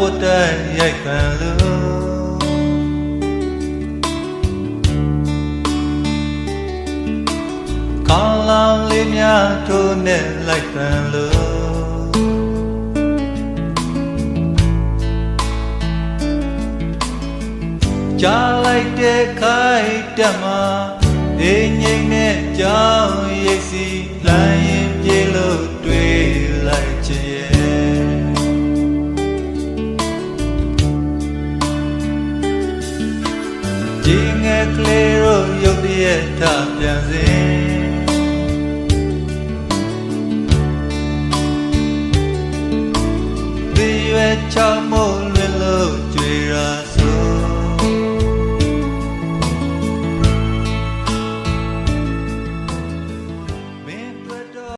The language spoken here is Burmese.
ပုတ်တဲ့ရိုက်ခံလို့ကောင်းလောင်လေးများထိုးနဲ့လိုက်ခံလို့ကြားလိုက်တဲ့ခိုက်တက်မှာနေငိမ့်နဲ့ကြောင်းရိပ်စီလိုင်းရင်ပြေလို့တွေ့ ဒီငယ်ကလေးတို့ရုပ်တရက်ထပြန်စဉ်ဒီရွယ်ချောင်း